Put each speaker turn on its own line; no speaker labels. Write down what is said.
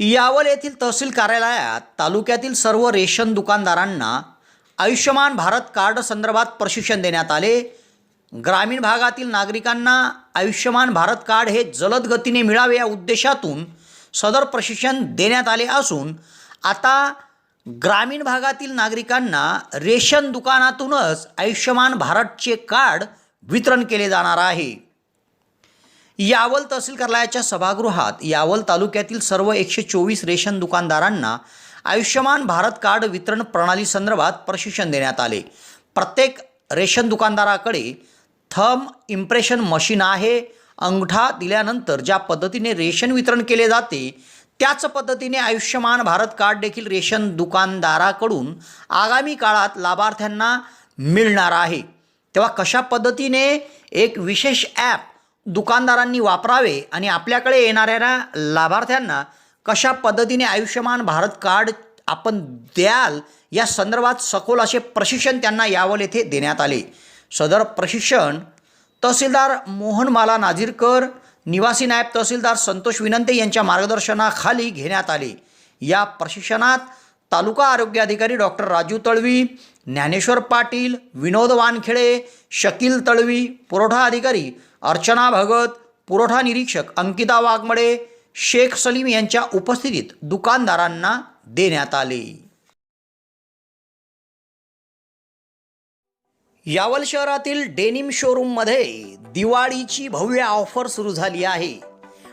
यावल येथील तहसील कार्यालयात तालुक्यातील सर्व रेशन दुकानदारांना आयुष्यमान भारत कार्ड संदर्भात प्रशिक्षण देण्यात आले. ग्रामीण भागातील नागरिकांना आयुष्यमान भारत कार्ड हे जलद गतीने मिळावे या उद्देशातून सदर प्रशिक्षण देण्यात आले असून आता ग्रामीण भागातील नागरिकांना रेशन दुकानातूनच आयुष्यमान भारतचे कार्ड वितरण केले जाणार आहे. यावल तहसील कार्यालयाच्या सभागृहात यावल तालुक्यातील सर्व एकशे चोवीस रेशन दुकानदारांना आयुष्यमान भारत कार्ड वितरण प्रणाली संदर्भात प्रशिक्षण देण्यात आले. प्रत्येक रेशन दुकानदाराकडे थम इम्प्रेशन मशीन आहे. अंगठा दिल्यानंतर ज्या पद्धतीने रेशन वितरण केले जाते त्याच पद्धतीने आयुष्यमान भारत कार्ड देखील रेशन दुकानदाराकडून आगामी काळात लाभार्थ्यांना मिळणार आहे. तेव्हा कशा पद्धतीने एक विशेष ॲप दुकानदारांनी वापरावे आणि आपल्याकडे येणाऱ्या लाभार्थ्यांना कशा पद्धतीने आयुष्यमान भारत कार्ड आपण द्याल या संदर्भात सखोल असे प्रशिक्षण त्यांना यावल येथे देण्यात आले. सदर प्रशिक्षण तहसीलदार मोहनमाला नाझीरकर निवासी नायब तहसीलदार संतोष विनंते यांच्या मार्गदर्शनाखाली घेण्यात आले. या प्रशिक्षणात तालुका आरोग्य अधिकारी डॉक्टर राजू तळवी ज्ञानेश्वर पाटील विनोद वानखेडे शकील तळवी पुरवठा अधिकारी अर्चना भगत पुरवठा निरीक्षक अंकिता वाघमडे शेख सलीम यांच्या उपस्थितीत दुकानदारांना देण्यात आले. यावल शहरातील डेनिम शोरूममध्ये दिवाळीची भव्य ऑफर सुरू झाली आहे.